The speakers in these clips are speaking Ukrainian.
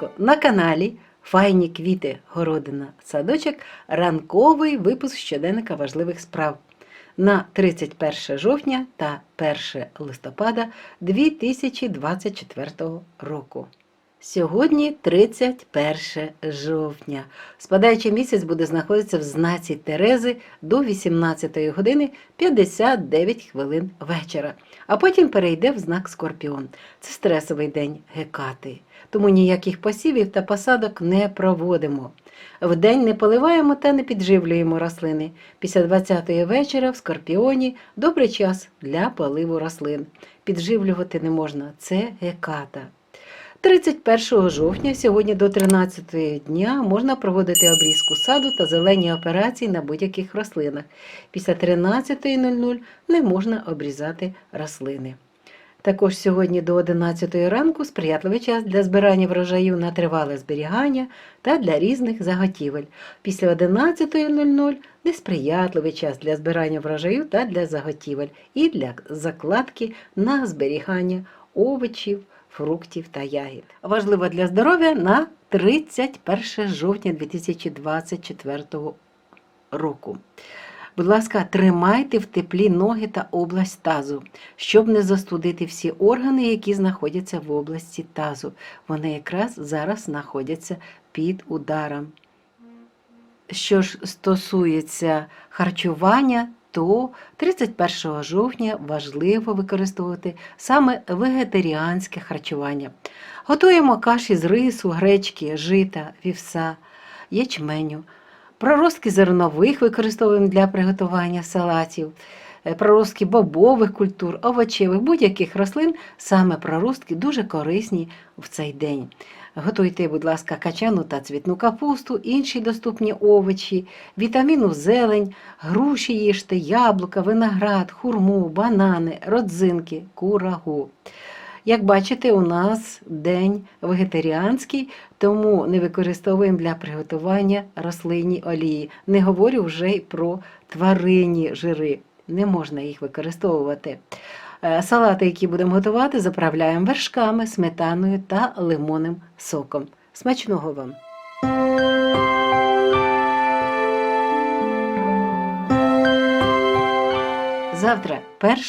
ранку на каналі Файні квіти, городина, садочок, ранковий випуск щоденника важливих справ. На 31 жовтня та 1 листопада 2024 року. Сьогодні 31 жовтня. Спадаючий місяць буде знаходитися в знаці Терези до 18 години 59 хвилин вечора, а потім перейде в знак Скорпіон. Це стресовий день Гекати. Тому ніяких посівів та посадок не проводимо. Вдень не поливаємо та не підживлюємо рослини. Після 20-ї вечора в Скорпіоні добрий час для поливу рослин. Підживлювати не можна, це Геката. 31 жовтня сьогодні до 13 дня можна проводити обрізку саду та зелені операції на будь-яких рослинах. Після 13.00 не можна обрізати рослини. Також сьогодні до 11 ранку сприятливий час для збирання врожаю на тривале зберігання та для різних заготівель. Після 11.00 несприятливий час для збирання врожаю та для заготівель і для закладки на зберігання овочів, фруктів та ягід. Важливо для здоров'я на 31 жовтня 2024 року. Будь ласка, тримайте в теплі ноги та область тазу, щоб не застудити всі органи, які знаходяться в області тазу. Вони якраз зараз знаходяться під ударом. Що ж стосується харчування, то 31 жовтня важливо використовувати саме вегетаріанське харчування. Готуємо каші з рису, гречки, жита, вівса, ячменю. Проростки зернових використовуємо для приготування салатів, проростки бобових культур, овочевих, будь-яких рослин, саме проростки дуже корисні в цей день. Готуйте, будь ласка, качану та цвітну капусту, інші доступні овочі, вітаміну зелень, груші їжте, яблука, виноград, хурму, банани, родзинки, курагу. Як бачите, у нас день вегетаріанський, тому не використовуємо для приготування рослинні олії. Не говорю вже й про тваринні жири. Не можна їх використовувати. Е, Салати, які будемо готувати, заправляємо вершками, сметаною та лимонним соком. Смачного вам! Завтра,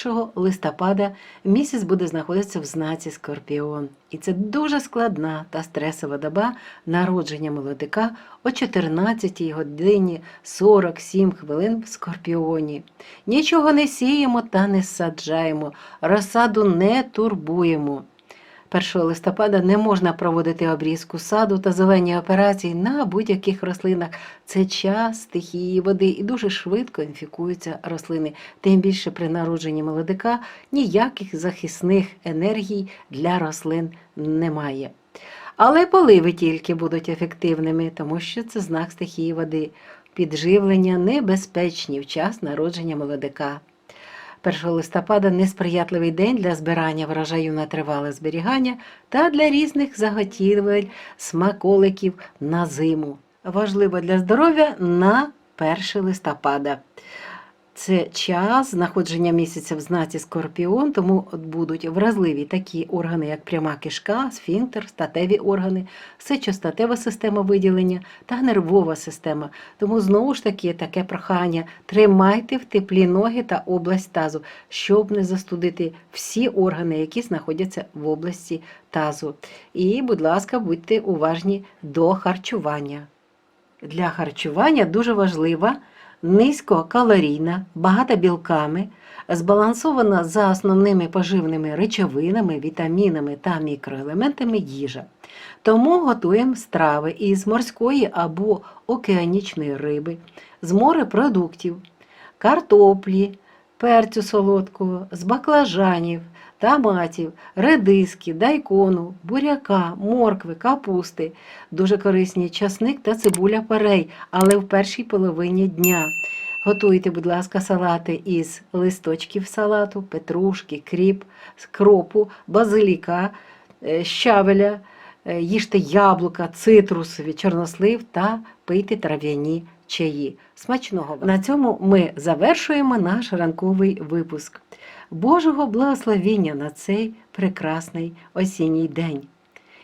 1 листопада, місяць буде знаходитися в знаці Скорпіон. І це дуже складна та стресова доба народження молодика о 14 годині 47 хвилин в Скорпіоні. Нічого не сіємо та не саджаємо, розсаду не турбуємо. 1 листопада не можна проводити обрізку саду та зелені операції на будь-яких рослинах. Це час стихії води і дуже швидко інфікуються рослини. Тим більше при народженні молодика ніяких захисних енергій для рослин немає. Але поливи тільки будуть ефективними, тому що це знак стихії води. Підживлення небезпечні в час народження молодика. 1 листопада несприятливий день для збирання врожаю на тривале зберігання та для різних заготівель, смаколиків на зиму. Важливо для здоров'я на 1 листопада. Це час знаходження місяця в знаці Скорпіон, тому будуть вразливі такі органи, як пряма кишка, сфінктер, статеві органи, сечостатева система виділення та нервова система. Тому знову ж таки таке прохання: тримайте в теплі ноги та область тазу, щоб не застудити всі органи, які знаходяться в області тазу. І, будь ласка, будьте уважні до харчування. Для харчування дуже важлива низькокалорійна, багата білками, збалансована за основними поживними речовинами, вітамінами та мікроелементами їжа. Тому готуємо страви із морської або океанічної риби, з морепродуктів, картоплі, перцю солодкого, з баклажанів, томатів, редиски, дайкону, буряка, моркви, капусти. Дуже корисні часник та цибуля парей, але в першій половині дня. Готуйте, будь ласка, салати із листочків салату, петрушки, кріп, кропу, базиліка, е, щавеля, е, їжте яблука, цитрусові, чорнослив та пийте трав'яні чаї. Смачного! На цьому ми завершуємо наш ранковий випуск. Божого благословіння на цей прекрасний осінній день.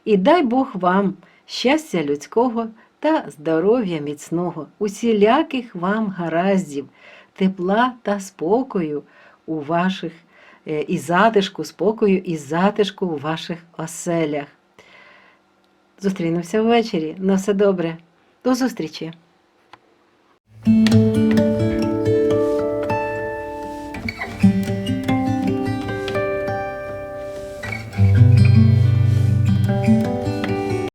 І дай Бог вам щастя людського та здоров'я міцного, усіляких вам гараздів, тепла та спокою у ваших е, і затишку, спокою і затишку у ваших оселях. Зустрінемося ввечері. На все добре. До зустрічі!